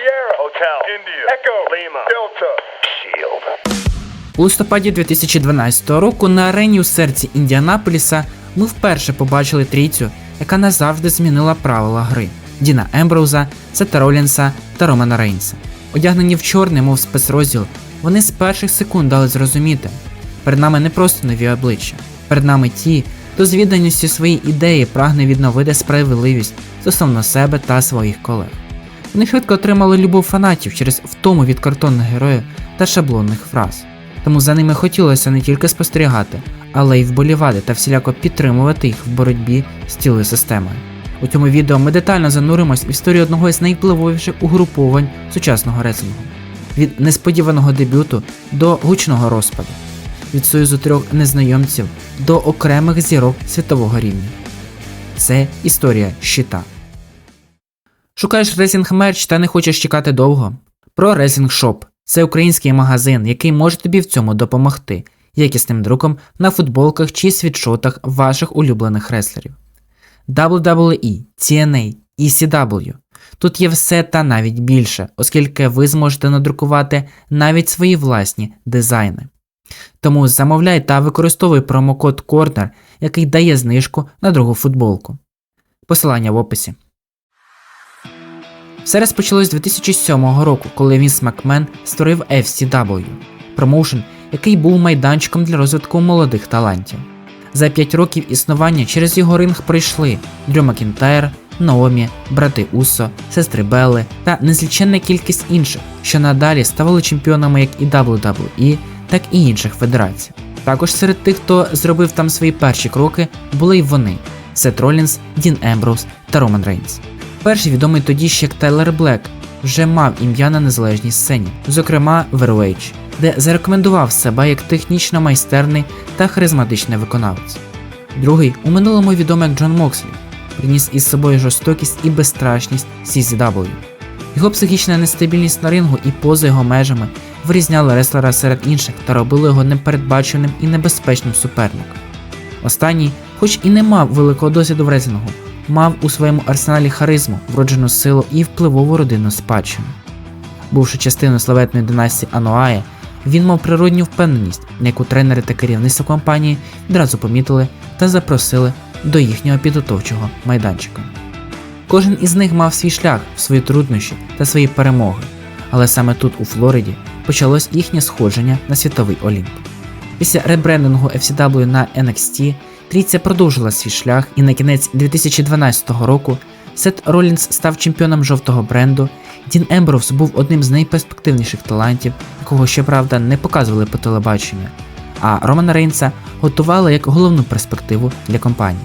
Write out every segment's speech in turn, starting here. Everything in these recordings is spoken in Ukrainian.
Sierra. Hotel. India. Echo. Lima. Delta. Shield. У листопаді 2012 року на арені у серці Індіанаполіса ми вперше побачили трійцю, яка назавжди змінила правила гри Діна Емброуза, Сета Ролінса та Романа Рейнса. Одягнені в чорний, мов спецрозділ, вони з перших секунд дали зрозуміти. Перед нами не просто нові обличчя, перед нами ті, хто з відданістю своїй ідеї прагне відновити справедливість стосовно себе та своїх колег. Вони швидко отримали любов фанатів через втому від картонних героїв та шаблонних фраз. Тому за ними хотілося не тільки спостерігати, але й вболівати та всіляко підтримувати їх в боротьбі з цілою системою. У цьому відео ми детально зануримось в історію одного із найвпливовіших угруповань сучасного реслінгу. від несподіваного дебюту до гучного розпаду, від союзу трьох незнайомців до окремих зірок світового рівня. Це історія щита. Шукаєш ресінг мерч та не хочеш чекати довго? Про Racing Shop – це український магазин, який може тобі в цьому допомогти, якісним друком на футболках чи світшотах ваших улюблених реслерів. WWE, TNA, ECW. Тут є все та навіть більше, оскільки ви зможете надрукувати навіть свої власні дизайни. Тому замовляй та використовуй промокод Corner, який дає знижку на другу футболку. Посилання в описі. Все розпочалось 2007 року, коли Вінс Макмен створив FCW – промоушен, який був майданчиком для розвитку молодих талантів. За 5 років існування через його ринг пройшли Дрю Макінтайр, Наомі, брати Усо, сестри Белли та незліченна кількість інших, що надалі ставали чемпіонами як і WWE, так і інших федерацій. Також серед тих, хто зробив там свої перші кроки, були й вони: Сет Ролінс, Дін Емброуз та Роман Рейнс. Перший відомий тоді ще як Тайлер Блек вже мав ім'я на незалежній сцені, зокрема в ROH, де зарекомендував себе як технічно майстерний та харизматичний виконавець. Другий у минулому відомий як Джон Мокслі, приніс із собою жорстокість і безстрашність CZW. Його психічна нестабільність на рингу і поза його межами вирізняли реслера серед інших та робили його непередбаченим і небезпечним суперником. Останній, хоч і не мав великого досвіду в реслінгу, мав у своєму арсеналі харизму, вроджену силу і впливову родинну спадщину. Бувши частиною славетної династії Ануає, він мав природню впевненість, яку тренери та керівництво компанії відразу помітили та запросили до їхнього підготовчого майданчика. Кожен із них мав свій шлях, свої труднощі та свої перемоги, але саме тут, у Флориді, почалось їхнє сходження на світовий Олімп. Після ребрендингу FCW на NXT трійця продовжила свій шлях і на кінець 2012 року Сет Ролінс став чемпіоном жовтого бренду. Дін Емброуз був одним з найперспективніших талантів, якого щоправда не показували по телебаченню, а Романа Рейнса готували як головну перспективу для компанії.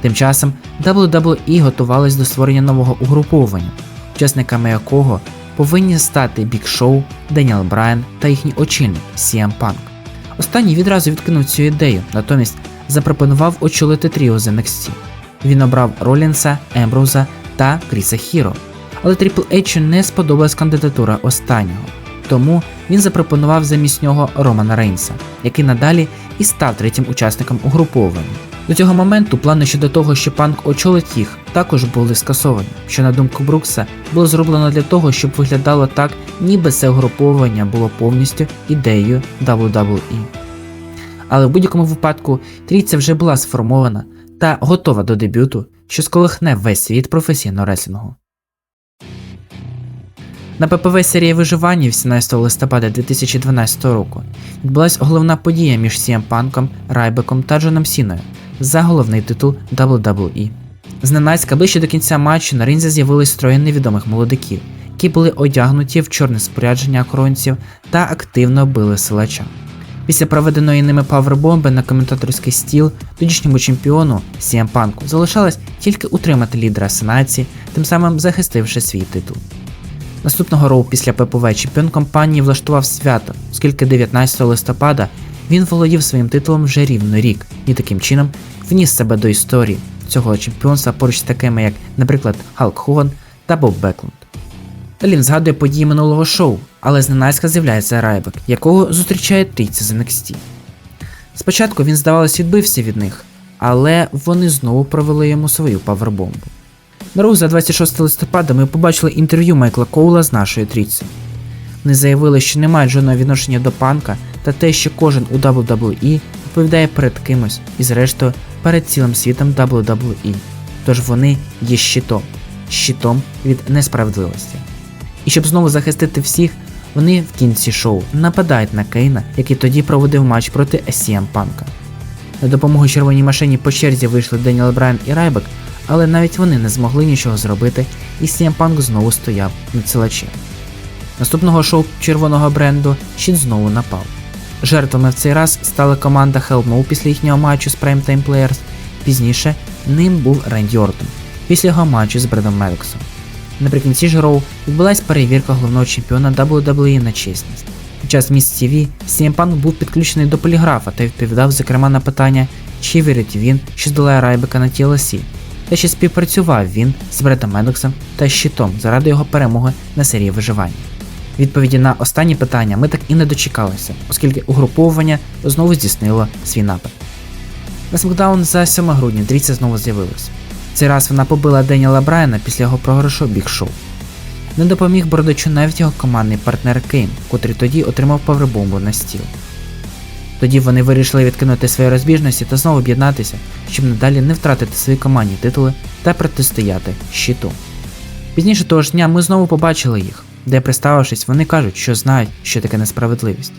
Тим часом WWE готувалась до створення нового угруповання, учасниками якого повинні стати Бік Шоу, Деніел Брайан та їхній очільник CM Punk. Останній відразу відкинув цю ідею, натомість запропонував очолити тріо з NXT. Він обрав Ролінса, Емброуза та Кріса Хіро. Але Трипл Ейчу не сподобалась кандидатура останнього, тому він запропонував замість нього Романа Рейнса, який надалі і став третім учасником угруповання. До цього моменту плани щодо того, що панк очолить їх, також були скасовані, що на думку Брукса було зроблено для того, щоб виглядало так, ніби це угруповання було повністю ідеєю WWE. Але в будь-якому випадку трійця вже була сформована та готова до дебюту, що сколихне весь світ професійного реслінгу. На ППВ серії виживання 18 листопада 2012 року відбулася головна подія між CM Панком, Райбеком та Джоном Сіною за головний титул WWE. Зненацька ближче до кінця матчу на ринзі з'явились троє невідомих молодиків, які були одягнуті в чорне спорядження охоронців та активно били силача. Після проведеної ними павербомби на коментаторський стіл тодішньому чемпіону CM Панку залишалось тільки утримати лідера сенації, тим самим захистивши свій титул. Наступного року після ППВ чемпіон компанії влаштував свято, оскільки 19 листопада він володів своїм титулом вже рівно рік і таким чином вніс себе до історії цього чемпіонства поруч з такими, як, наприклад, Халк Хоган та Боб Беклунд. Далі згадує події минулого шоу, але зненацька з'являється Райбек, якого зустрічає трійця з NXT. Спочатку він, здавалось, відбився від них, але вони знову провели йому свою павербомбу. На рух за 26 листопада ми побачили інтерв'ю Майкла Коула з нашою трійцею. Вони заявили, що не мають жодного відношення до панка та те, що кожен у WWE відповідає перед кимось і зрештою перед цілим світом WWE. Тож вони є щитом, щитом від несправедливості. І щоб знову захистити всіх, вони в кінці шоу нападають на Кейна, який тоді проводив матч проти SCM Панка. На допомогу червоній машині по черзі вийшли Деніел Брайан і Райбек, але навіть вони не змогли нічого зробити, і CM Punk знову стояв над силачем. Наступного шоу червоного бренду Щит знову напав. Жертвами в цей раз стала команда Hellmo після їхнього матчу з Primetime Players. Пізніше ним був Ренді Ортон після його матчу з Бредом Медоксом. Наприкінці ж Роу відбулась перевірка головного чемпіона WWE на чесність. Під час місць TV Punk був підключений до поліграфа та відповідав зокрема на питання, чи вірить він, що здолає Райбека на TLC, та чи співпрацював він з Бретом Медоксом та щитом заради його перемоги на серії виживання. Відповіді на останні питання ми так і не дочекалися, оскільки угруповування знову здійснило свій напад. На SmackDown за 7 грудня трійця знову з'явилась. Цей раз вона побила Деніела Брайана після його програшу Біг Шоу. Не допоміг бородачу навіть його командний партнер Кейн, котрий тоді отримав павербомбу на стіл. Тоді вони вирішили відкинути свої розбіжності та знову об'єднатися, щоб надалі не втратити свої командні титули та протистояти щиту. Пізніше того ж дня ми знову побачили їх, де представившись, вони кажуть, що знають, що таке несправедливість.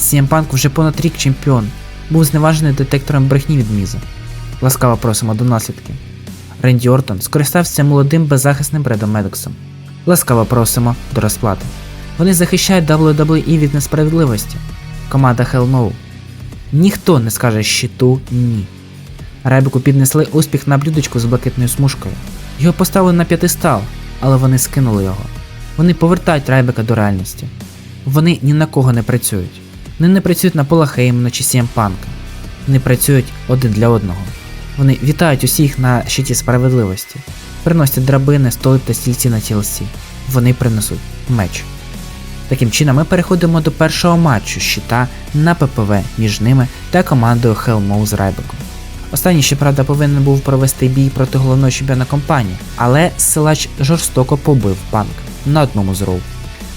CM вже понад рік чемпіон, був зневажений детектором брехні від Міза. Ласкаво просимо до наслідки. Ренді Ортон скористався молодим беззахисним Бредом Медоксом. Ласкаво просимо до розплати. Вони захищають WWE від несправедливості. Команда Hell No. Ніхто не скаже щиту ні. Райбеку піднесли успіх на блюдечку з блакитною смужкою. Його поставили на п'ятистал, але вони скинули його. Вони повертають Райбека до реальності. Вони ні на кого не працюють. Вони не працюють на Пола Хеймана чи Сієм Панка. Вони працюють один для одного. Вони вітають усіх на щиті справедливості, приносять драбини, столи та стільці на TLC. Вони принесуть меч. Таким чином, ми переходимо до першого матчу щита на ППВ між ними та командою Hellmo з Райбеком. Останній, щоправда, повинен був провести бій проти головного чемпіона компанії, але силач жорстоко побив панк на одному з роу.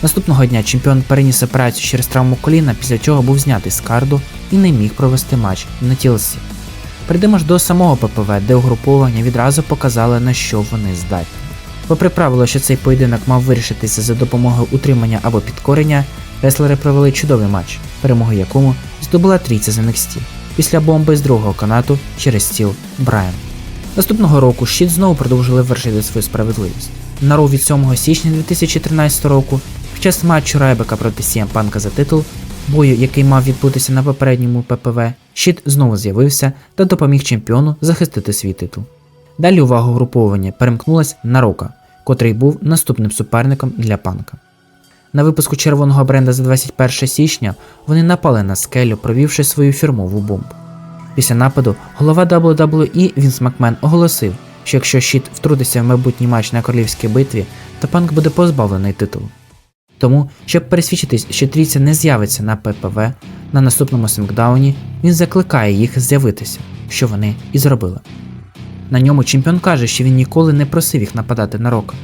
Наступного дня чемпіон переніс операцію через травму коліна, після чого був знятий з карду і не міг провести матч на TLC. Прийдемо ж до самого ППВ, де угруповання відразу показали на що вони здатні. Попри правило, що цей поєдинок мав вирішитися за допомогою утримання або підкорення, реслери провели чудовий матч, перемогу якому здобула трійця з NXT після бомби з другого канату через стіл Брайан. Наступного року щит знову продовжили вершити свою справедливість. На Роу від 7 січня 2013 року, під час матчу Райбека проти CM Панка за титул, бою, який мав відбутися на попередньому ППВ, щит знову з'явився та допоміг чемпіону захистити свій титул. Далі увага угруповування перемкнулась на Рока, котрий був наступним суперником для панка. На випуску червоного бренда за 21 січня вони напали на скелю, провівши свою фірмову бомбу. Після нападу голова WWE Вінс Макмен оголосив, що якщо щит втрутиться в майбутній матч на королівській битві, то панк буде позбавлений титулу. Тому, щоб пересвідчитись, що трійця не з'явиться на ППВ на наступному смакдауні, він закликає їх з'явитися, що вони і зробили. На ньому чемпіон каже, що він ніколи не просив їх нападати на Рока.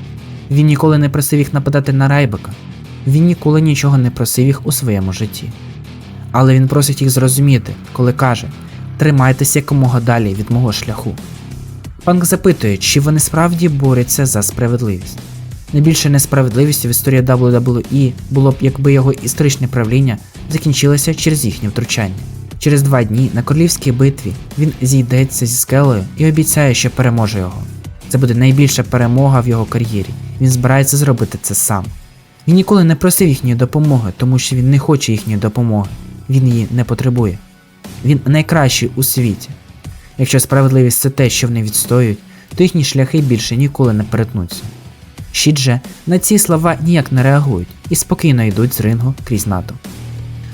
Він ніколи не просив їх нападати на Райбека. Він ніколи нічого не просив їх у своєму житті. Але він просить їх зрозуміти, коли каже: тримайтеся якомога далі від мого шляху. Панк запитує, чи вони справді борються за справедливість. Найбільше несправедливістю в історії WWE було б, якби його історичне правління закінчилося через їхнє втручання. Через два дні на королівській битві він зійдеться зі скелею і обіцяє, що переможе його. Це буде найбільша перемога в його кар'єрі. Він збирається зробити це сам. Він ніколи не просив їхньої допомоги, тому що він не хоче їхньої допомоги. Він її не потребує. Він найкращий у світі. Якщо справедливість це те, що вони відстоюють, то їхні шляхи більше ніколи не перетнуться. Щит же на ці слова ніяк не реагують і спокійно йдуть з рингу крізь НАТО.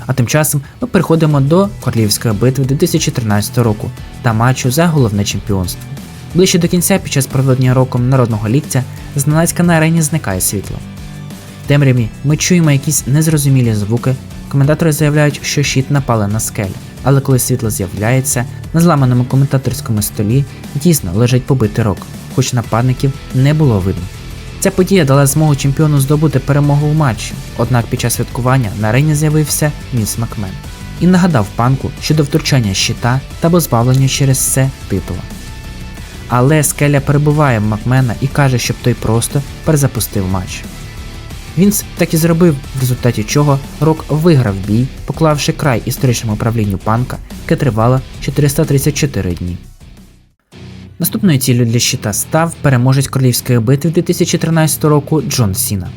А тим часом ми переходимо до Королівської битви 2013 року та матчу за головне чемпіонство. Ближче до кінця, під час проведення роком народного ліктя, зненацька на арені зникає світло. В темряві ми чуємо якісь незрозумілі звуки. Коментатори заявляють, що щит напали на скелю, але коли світло з'являється, на зламаному коментаторському столі дійсно лежить побитий рок. хоч нападників не було видно. Ця подія дала змогу чемпіону здобути перемогу в матчі, однак під час святкування на арені з'явився Міс Макмен і нагадав панку щодо втручання щита та позбавлення через це титула. Але Скеля перебуває в Макмена і каже, щоб той просто перезапустив матч. Вінс так і зробив, в результаті чого Рок виграв бій, поклавши край історичному правлінню панка, яке тривало 434 дні. Наступною ціллю для щита став переможець королівської битви 2013 року Джон Сіна.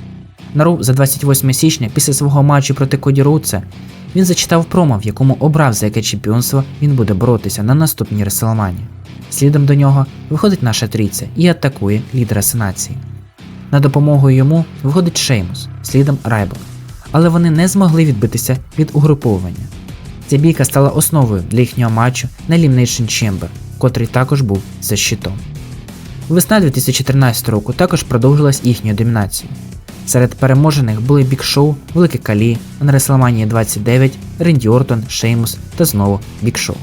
На Ру за 28 січня після свого матчу проти Коді Роудса він зачитав промо, в якому обрав за яке чемпіонство він буде боротися на наступній Реселмані. Слідом до нього виходить наша трійця і атакує лідера сенації. На допомогу йому виходить Шеймус, слідом Райбл, але вони не змогли відбитися від угруповування. Ця бійка стала основою для їхнього матчу на Elimination Chamber, котрий також був за щитом. Весна 2014 року також продовжилась їхньою домінацією. Серед переможених були Бік Шоу, Велике Калі, на Реслманії 29, Ренді Ортон, Шеймус та знову Бік Шоу.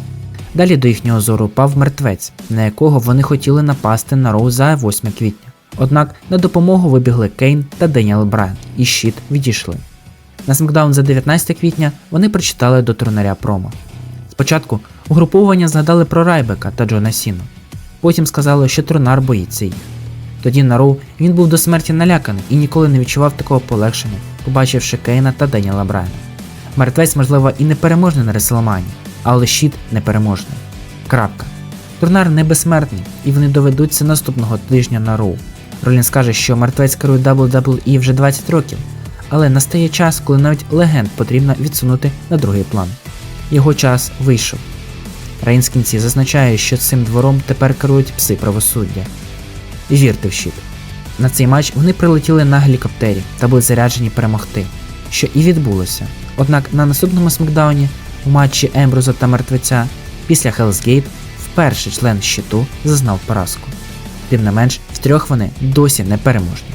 Далі до їхнього зору пав мертвець, на якого вони хотіли напасти на Роу за 8 квітня. Однак на допомогу вибігли Кейн та Деніел Брайан, і щит відійшли. На смакдаун за 19 квітня вони прочитали до турнаря промо. Спочатку угруповування згадали про Райбека та Джона Сіну. Потім сказали, що Трунар боїться їх. Тоді на Роу він був до смерті наляканий і ніколи не відчував такого полегшення, побачивши Кейна та Деніела Брайана. Мертвець, можливо, і не переможний на Реселмані, але щит непереможний. Крапка. Турнар не безсмертний, і вони доведуться наступного тижня на Роу. Ролін скаже, що мертвець керує WWE вже 20 років, але настає час, коли навіть легенд потрібно відсунути на другий план. Його час вийшов. Рейнс в кінці зазначає, що цим двором тепер керують пси правосуддя. Вірте в щит. На цей матч вони прилетіли на гелікоптері та були заряджені перемогти, що і відбулося. Однак на наступному смакдауні у матчі Ембруза та Мертвеця після Gate вперше член щиту зазнав поразку. Тим не менш, втрьох вони досі не переможні.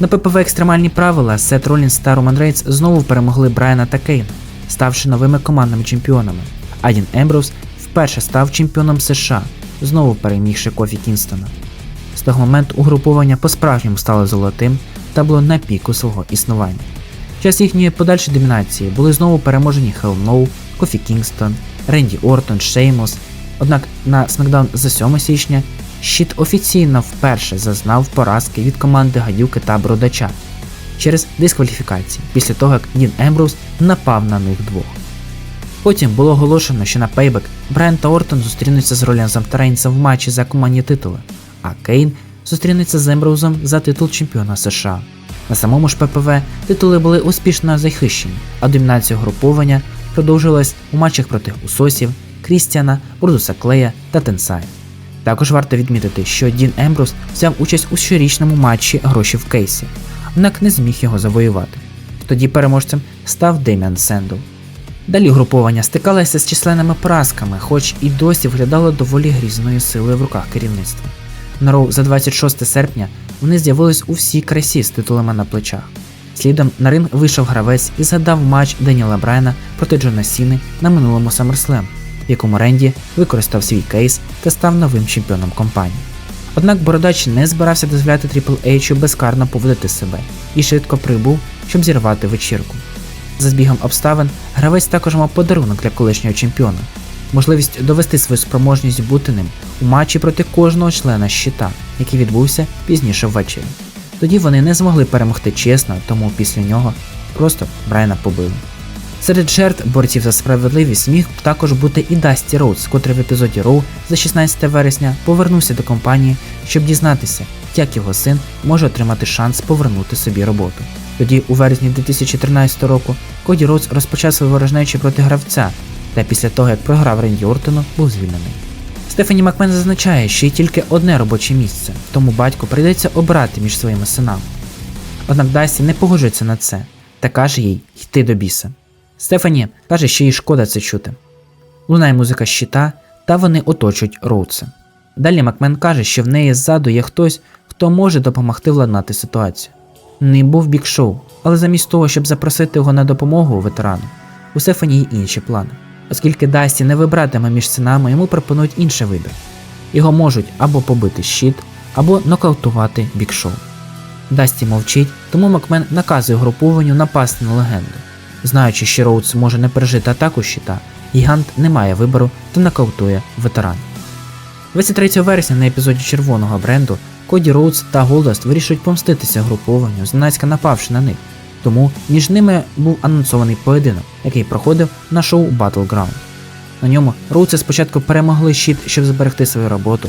На ППВ екстремальні правила Сет Ролінс та Роман Рейнс знову перемогли Брайана та Кейна, ставши новими командними чемпіонами. А Дін Емброуз вперше став чемпіоном США, знову перемігши Кофі Кінстона. З того моменту угруповання по-справжньому стало золотим та було на піку свого існування. Час їхньої подальшої домінації були знову переможені No, Кофі Кінгстон, Ренді Ортон, Шеймус. Однак на SmackDown за 7 січня щит офіційно вперше зазнав поразки від команди Гадюки та Бродача через дискваліфікації після того, як Дін Емброуз напав на них двох. Потім було оголошено, що на Payback Брайан та Ортон зустрінуться з Ролінзом та Рейнсом в матчі за командні титули, а Кейн зустрінеться з Емброузом за титул чемпіона США. На самому ж ППВ титули були успішно захищені, а домінація груповання продовжилась у матчах проти Усосів, Крістіана, Бурдуса Клея та Тенсая. Також варто відмітити, що Дін Ембрус взяв участь у щорічному матчі гроші в кейсі, однак не зміг його завоювати. Тоді переможцем став Деміан Сендл. Далі груповання стикалося з численними поразками, хоч і досі виглядало доволі грізною силою в руках керівництва. На Роу за 26 серпня вони з'явились у всій красі з титулами на плечах. Слідом на ринг вийшов гравець і згадав матч Деніела Брайана проти Джона Сіни на минулому SummerSlam, в якому Ренді використав свій кейс та став новим чемпіоном компанії. Однак Бородач не збирався дозволяти Triple H безкарно поводити себе і швидко прибув, щоб зірвати вечірку. За збігом обставин, гравець також мав подарунок для колишнього чемпіона можливість довести свою спроможність бути ним у матчі проти кожного члена щита, який відбувся пізніше ввечері. Тоді вони не змогли перемогти чесно, тому після нього просто Брайана побили. Серед жертв борців за справедливість міг також бути і Дасті Роудс, котрий в епізоді Роу за 16 вересня повернувся до компанії, щоб дізнатися, як його син може отримати шанс повернути собі роботу. Тоді, у вересні 2013 року, Коді Роудс розпочав свою ворожнечу проти гравця, та після того, як програв Ренді Ортону, був звільнений. Стефані Макмен зазначає, що є тільки одне робоче місце, тому батьку прийдеться обирати між своїми синами. Однак Дасті не погоджується на це та каже їй йти до біса. Стефані каже, що їй шкода це чути. Лунає музика щита, та вони оточують Роудса. Далі Макмен каже, що в неї ззаду є хтось, хто може допомогти владнати ситуацію. Не був бік шоу, але замість того, щоб запросити його на допомогу ветерану, у Стефані є інші плани. Оскільки Дасті не вибратиме між синами, йому пропонують інший вибір. Його можуть або побити щит, або нокаутувати Бік Шоу. Дасті мовчить, тому Макмен наказує групованню напасти на легенду. Знаючи, що Роудс може не пережити атаку щита, гігант не має вибору та нокаутує ветеран. 23 вересня на епізоді червоного бренду Коді Роудс та Голдаст вирішують помститися групованню, зненацька напавши на них. Тому між ними був анонсований поєдинок, який проходив на шоу Battleground. На ньому Роудси спочатку перемогли щит, щоб зберегти свою роботу,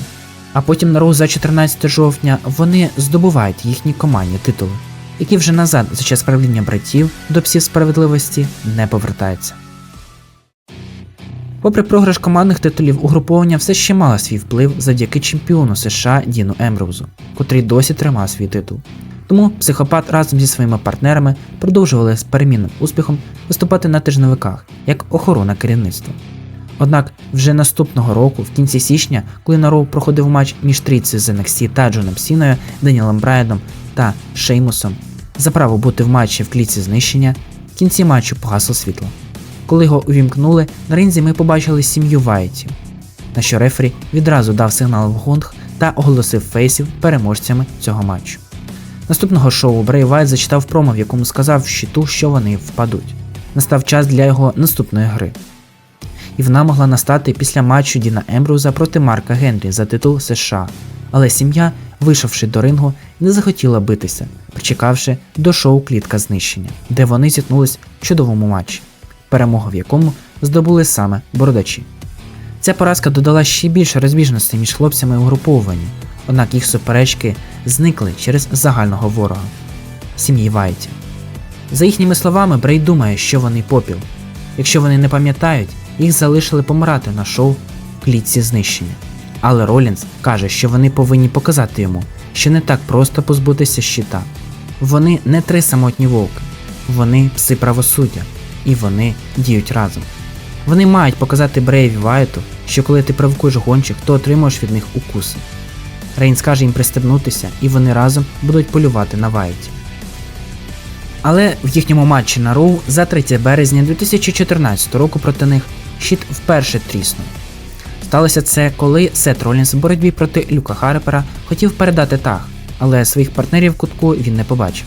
а потім на Роу за 14 жовтня вони здобувають їхні командні титули, які вже назад за час правління братів до псів справедливості не повертаються. Попри програш командних титулів, угруповання все ще мало свій вплив завдяки чемпіону США Діну Емброузу, котрий досі тримав свій титул. Тому психопат разом зі своїми партнерами продовжували з перемінним успіхом виступати на тижневиках як охорона керівництва. Однак вже наступного року, в кінці січня, коли на Роу проходив матч між трійцею з NXT та Джоном Сіною, Данілом Брайдом та Шеймусом за право бути в матчі в клітці знищення, в кінці матчу погасло світло. Коли його увімкнули, на ринзі ми побачили сім'ю Вайтів, на що рефері відразу дав сигнал в гонг та оголосив фейсів переможцями цього матчу. Наступного шоу Брей Вайт зачитав промо, в якому сказав щиту, що вони впадуть. Настав час для його наступної гри. І вона могла настати після матчу Діна Ембруза проти Марка Генрі за титул США. Але сім'я, вийшовши до рингу, не захотіла битися, причекавши до шоу Клітка знищення, де вони зіткнулись в чудовому матчі, перемогу в якому здобули саме бородачі. Ця поразка додала ще більше розбіжностей між хлопцями угруповані, однак їх суперечки зникли через загального ворога сім'ї Вайті. За їхніми словами, Брей думає, що вони попіл. Якщо вони не пам'ятають, їх залишили помирати на шоу клітці знищення. Але Ролінс каже, що вони повинні показати йому, що не так просто позбутися щита. Вони не три самотні вовки, вони пси правосуддя, і вони діють разом. Вони мають показати Брейві Вайту, що коли ти провокуєш гончих, то отримуєш від них укуси. Рейн скаже їм пристебнутися, і вони разом будуть полювати на Вайті. Але в їхньому матчі на Роу за 3 березня 2014 року проти них щит вперше тріснув. Сталося це, коли Сет Ролінс в боротьбі проти Люка Харпера хотів передати таг, але своїх партнерів в кутку він не побачив.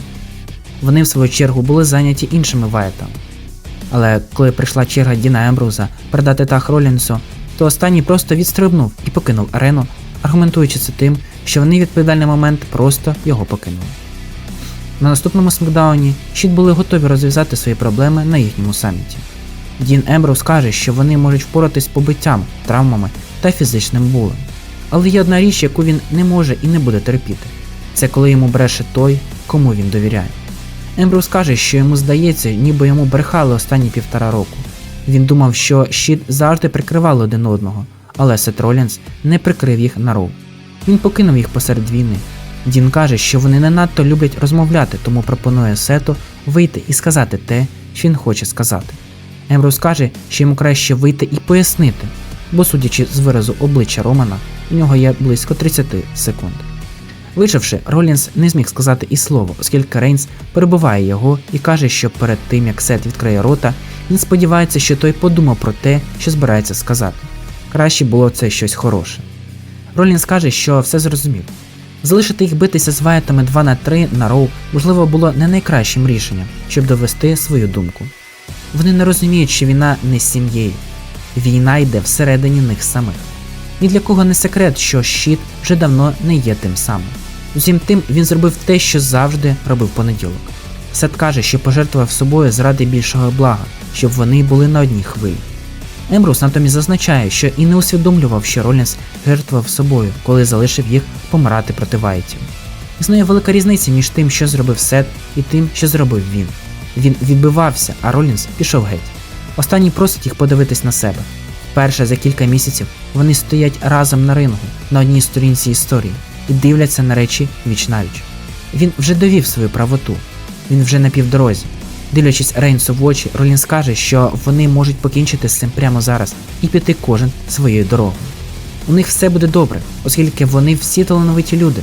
Вони, в свою чергу, були зайняті іншими вайтами. Але коли прийшла черга Діна Ембруза передати таг Ролінсу, то останній просто відстрибнув і покинув арену, аргументуючи це тим, що вони в відповідальний момент просто його покинули. На наступному смакдауні щит були готові розв'язати свої проблеми на їхньому саміті. Дін Емброуз каже, що вони можуть впоратись з побиттям, травмами та фізичним болем. Але є одна річ, яку він не може і не буде терпіти це коли йому бреше той, кому він довіряє. Емброуз каже, що йому здається, ніби йому брехали останні півтора року. Він думав, що щит завжди прикривали один одного, але Сет Ролінс не прикрив їх на роу. Він покинув їх посеред війни. Дін каже, що вони не надто люблять розмовляти, тому пропонує Сету вийти і сказати те, що він хоче сказати. Емброуз каже, що йому краще вийти і пояснити, бо, судячи з виразу обличчя Романа, у нього є близько 30 секунд. Вийшовши, Ролінс не зміг сказати і слово, оскільки Рейнс перебуває його і каже, що перед тим як Сет відкриє рота, він сподівається, що той подумав про те, що збирається сказати. Краще було це щось хороше. Ролінс каже, що все зрозумів. Залишити їх битися з Вайтами 2 на 3 на роу, можливо, було не найкращим рішенням, щоб довести свою думку. Вони не розуміють, що війна не з сім'єю. Війна йде всередині них самих. Ні для кого не секрет, що щит вже давно не є тим самим. Усім тим він зробив те, що завжди робив понеділок. Сет каже, що пожертвував собою заради більшого блага, щоб вони були на одній хвилі. Ембрус натомість зазначає, що і не усвідомлював, що Ролінс жертвував собою, коли залишив їх помирати проти Вайтів. Існує велика різниця між тим, що зробив Сет, і тим, що зробив він. Він відбивався, а Ролінс пішов геть. Останній просить їх подивитись на себе. Вперше за кілька місяців вони стоять разом на рингу на одній сторінці історії і дивляться на речі віч навіч. Він вже довів свою правоту, він вже на півдорозі. Дивлячись Рейнсу в очі, Ролінс каже, що вони можуть покінчити з цим прямо зараз і піти кожен своєю дорогою. У них все буде добре, оскільки вони всі талановиті люди.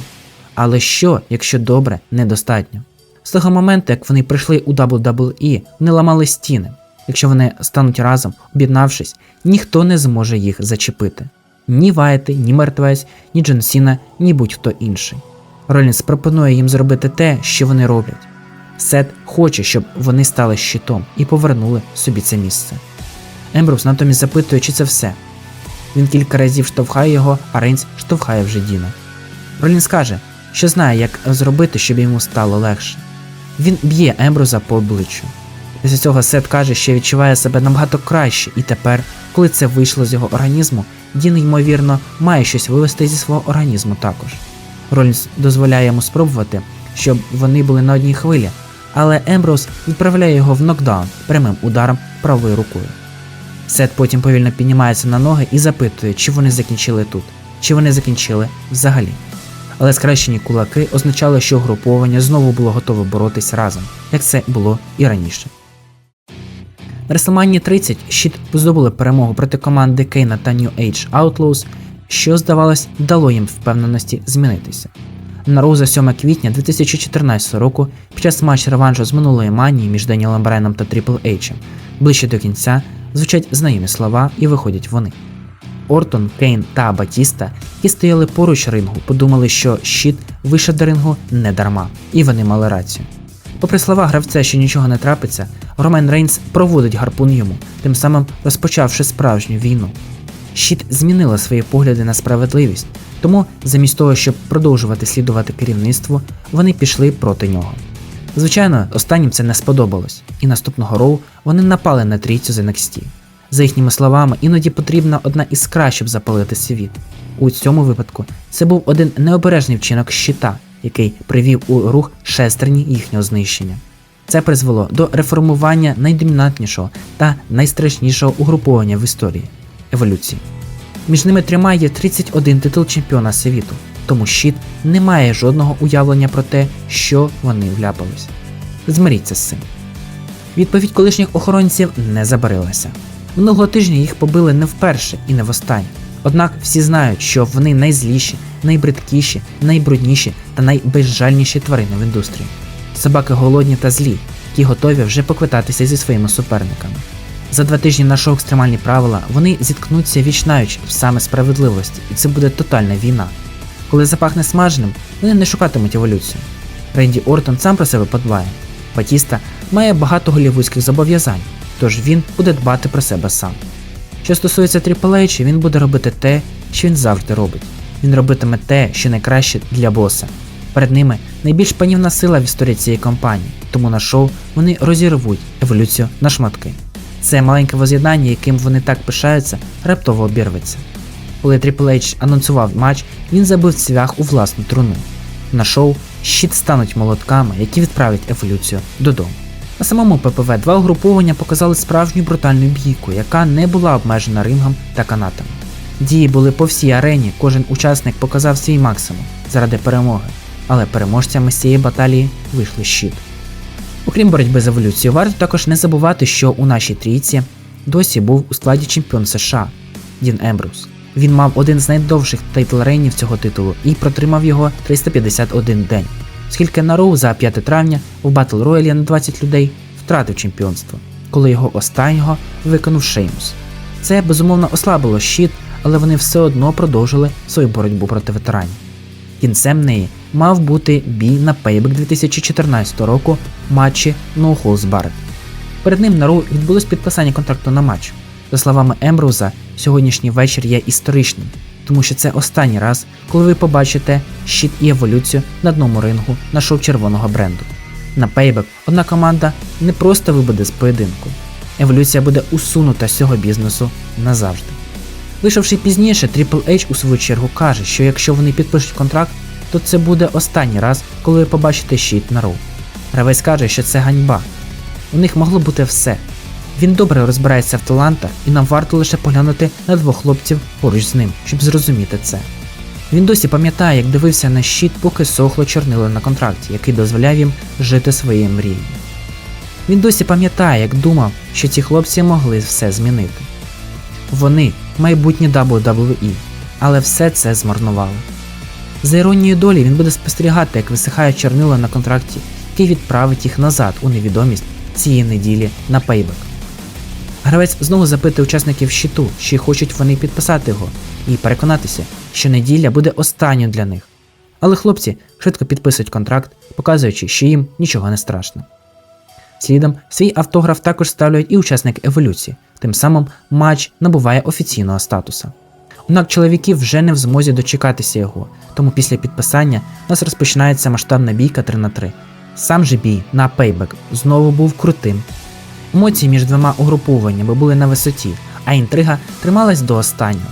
Але що, якщо добре, недостатньо? З того моменту, як вони прийшли у WWE, вони ламали стіни. Якщо вони стануть разом, об'єднавшись, ніхто не зможе їх зачепити. Ні Вайти, ні Мертвець, ні Джон Сіна, ні будь-хто інший. Ролінс пропонує їм зробити те, що вони роблять. Сет хоче, щоб вони стали щитом і повернули собі це місце. Ембрус натомість запитує, чи це все. Він кілька разів штовхає його, а Рейнс штовхає вже Діна. Ролінс каже, що знає, як зробити, щоб йому стало легше. Він б'є Ембруза по обличчю. Після цього Сет каже, що відчуває себе набагато краще, і тепер, коли це вийшло з його організму, Дін, ймовірно, має щось вивести зі свого організму також. Ролінс дозволяє йому спробувати, щоб вони були на одній хвилі, але Емброуз відправляє його в нокдаун прямим ударом правою рукою. Сет потім повільно піднімається на ноги і запитує, чи вони закінчили тут, чи вони закінчили взагалі. Але скрещені кулаки означали, що угруповання знову було готове боротись разом, як це було і раніше. На WrestleMania 30 щит здобули перемогу проти команди Кейна та New Age Outlaws, що, здавалось, дало їм впевненості змінитися. На Роу за 7 квітня 2014 року під час матчу реваншу з минулої манії між Деніелом Бреном та Triple H ближче до кінця звучать знайомі слова і виходять вони. Ортон, Кейн та Батіста, які стояли поруч рингу, подумали, що щит вийшов до рингу не дарма, і вони мали рацію. Попри слова гравця, що нічого не трапиться, Роман Рейнс проводить гарпун йому, тим самим розпочавши справжню війну. Щит змінила свої погляди на справедливість, тому замість того, щоб продовжувати слідувати керівництву, вони пішли проти нього. Звичайно, останнім це не сподобалось, і наступного роу вони напали на трійцю з NXT. За їхніми словами, іноді потрібна одна іскра, щоб запалити світ. У цьому випадку це був один необережний вчинок щита, який привів у рух шестерні їхнього знищення. Це призвело до реформування найдомінантнішого та найстрашнішого угруповання в історії еволюції. Між ними трьома є 31 титул чемпіона світу, тому щит не має жодного уявлення про те, що вони вляпались. Змиріться з цим. Відповідь колишніх охоронців не забарилася. Минулого тижня їх побили не вперше і не востаннє. Однак всі знають, що вони найзліші, найбридкіші, найбрудніші та найбезжальніші тварини в індустрії. Собаки голодні та злі, які готові вже поквитатися зі своїми суперниками. За два тижні на шоу екстремальні правила вони зіткнуться вічнаючи в саме справедливості, і це буде тотальна війна. Коли запахне смаженим, вони не шукатимуть еволюцію. Ренді Ортон сам про себе подбає. Батіста має багато голівудських зобов'язань, тож він буде дбати про себе сам. Що стосується Triple H, він буде робити те, що він завжди робить. Він робитиме те, що найкраще для боса. Перед ними найбільш панівна сила в історії цієї компанії, тому на шоу вони розірвуть еволюцію на шматки. Це маленьке воз'єднання, яким вони так пишаються, раптово обірветься. Коли Triple H анонсував матч, він забив цвях у власну труну. На шоу щит стануть молотками, які відправлять еволюцію додому. На самому ППВ два угруповання показали справжню брутальну бійку, яка не була обмежена рингом та канатами. Дії були по всій арені, кожен учасник показав свій максимум заради перемоги, але переможцями з цієї баталії вийшли щит. Окрім боротьби з еволюцією, варто також не забувати, що у нашій трійці досі був у складі чемпіон США Дін Ембрус. Він мав один з найдовших тайтл-рейнів цього титулу і протримав його 351 день, оскільки на Роу за 5 травня в Батл Роялі на 20 людей втратив чемпіонство, коли його останнього виконав Шеймус. Це безумовно ослабило щит, але вони все одно продовжили свою боротьбу проти ветеранів. Кінцем неї мав бути бій на Payback 2014 року матчі No Holds Barred. Перед ним на Роу відбулось підписання контракту на матч. За словами Емброуза, сьогоднішній вечір є історичним, тому що це останній раз, коли ви побачите щит і еволюцію на одному рингу на шоу червоного бренду. На Payback одна команда не просто вибуде з поєдинку. Еволюція буде усунута з цього бізнесу назавжди. Вийшовши пізніше, Triple H у свою чергу каже, що якщо вони підпишуть контракт, то це буде останній раз, коли ви побачите щит на Роу. Гравець каже, що це ганьба. У них могло бути все. Він добре розбирається в талантах, і нам варто лише поглянути на двох хлопців поруч з ним, щоб зрозуміти це. Він досі пам'ятає, як дивився на щит, поки сохло чорнило на контракті, який дозволяв їм жити своєю мрією. Він досі пам'ятає, як думав, що ці хлопці могли все змінити. Вони майбутні WWE, але все це змарнували. За іронією долі він буде спостерігати, як висихає чорнило на контракті, який відправить їх назад у невідомість цієї неділі на Payback. Гравець знову запитує учасників щиту, чи хочуть вони підписати його, і переконатися, що неділя буде останньою для них. Але хлопці швидко підписують контракт, показуючи, що їм нічого не страшно. Слідом свій автограф також ставлять і учасник еволюції, тим самим матч набуває офіційного статусу. Однак чоловіки вже не в змозі дочекатися його, тому після підписання у нас розпочинається масштабна бійка 3 на 3. Сам же бій на пейбек знову був крутим. Емоції між двома угрупованнями були на висоті, а інтрига трималась до останнього.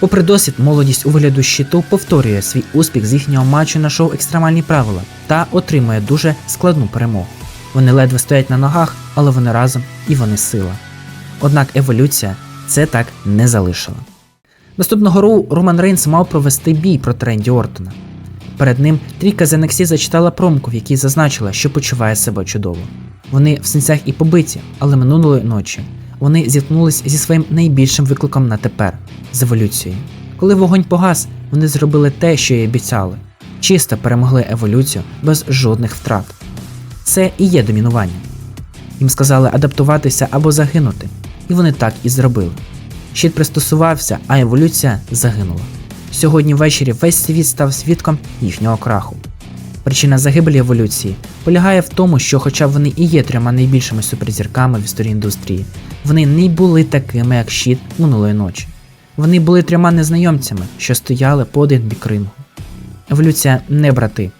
Попри досвід, молодість у вигляду щиту повторює свій успіх з їхнього матчу на шоу Екстремальні правила та отримує дуже складну перемогу. Вони ледве стоять на ногах, але вони разом і вони сила. Однак еволюція це так не залишила. Наступного роу Роман Рейнс мав провести бій проти Ренді Ортона. Перед ним трійка з NXT зачитала промку, в якій зазначила, що почуває себе чудово. Вони в синцях і побиті, але минулої ночі вони зіткнулись зі своїм найбільшим викликом на тепер з еволюцією. Коли вогонь погас, вони зробили те, що й обіцяли. Чисто перемогли еволюцію без жодних втрат. Це і є домінування. Їм сказали адаптуватися або загинути, і вони так і зробили. Щит пристосувався, а еволюція загинула. Сьогодні ввечері весь світ став свідком їхнього краху. Причина загибелі еволюції полягає в тому, що, хоча вони і є трьома найбільшими суперзірками в історії індустрії, вони не були такими, як щит минулої ночі. Вони були трьома незнайомцями, що стояли по один бік рингу. Еволюція не брати.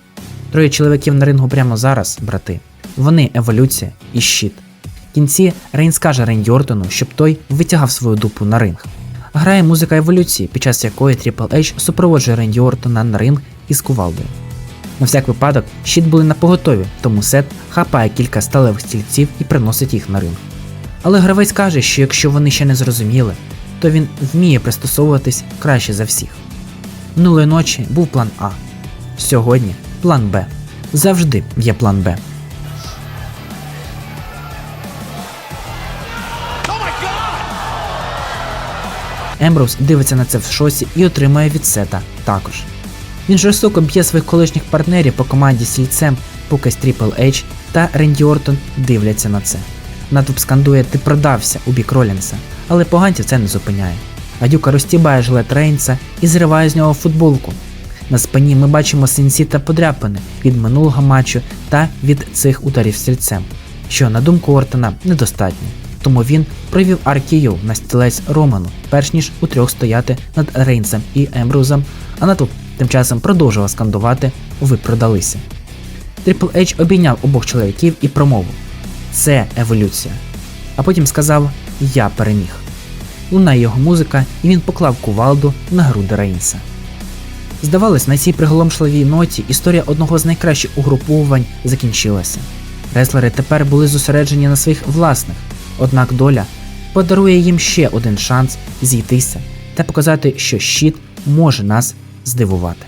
Троє чоловіків на рингу прямо зараз брати. Вони еволюція і щит. В кінці Рейн скаже Рейнді Ортону, щоб той витягав свою дупу на ринг. Грає музика еволюції, під час якої Triple H супроводжує Ренді Ортона на ринг із кувалдою. На всяк випадок, щит були на поготові, тому Сет хапає кілька сталевих стільців і приносить їх на ринг. Але гравець каже, що якщо вони ще не зрозуміли, то він вміє пристосовуватись краще за всіх. Минулої ночі був план А. Сьогодні план Б. Завжди є план Б. Емброуз дивиться на це в шоці і отримує від Сета також. Він жорстоко б'є своїх колишніх партнерів по команді сільцем, поки Triple H та Ренді Ортон дивляться на це. Натовп скандує Ти продався у бік Ролінса, але поганців це не зупиняє. Гадюка розтібає жилет Рейнса і зриває з нього футболку. На спині ми бачимо синці та подряпини від минулого матчу та від цих ударів стрільцем, що, на думку Ортона, недостатньо. Тому він провів RKO на стілець Роману, перш ніж у трьох стояти над Рейнсом і Ембрузом, а натовп тим часом продовжував скандувати Ви продалися. Трипл H обійняв обох чоловіків і промовив Це еволюція. А потім сказав Я переміг. Лунає його музика, і він поклав кувалду на груди Рейнса. Здавалось, на цій приголомшливій ноті історія одного з найкращих угруповувань закінчилася. Реслери тепер були зосереджені на своїх власних, однак доля подарує їм ще один шанс зійтися та показати, що щит може нас здивувати.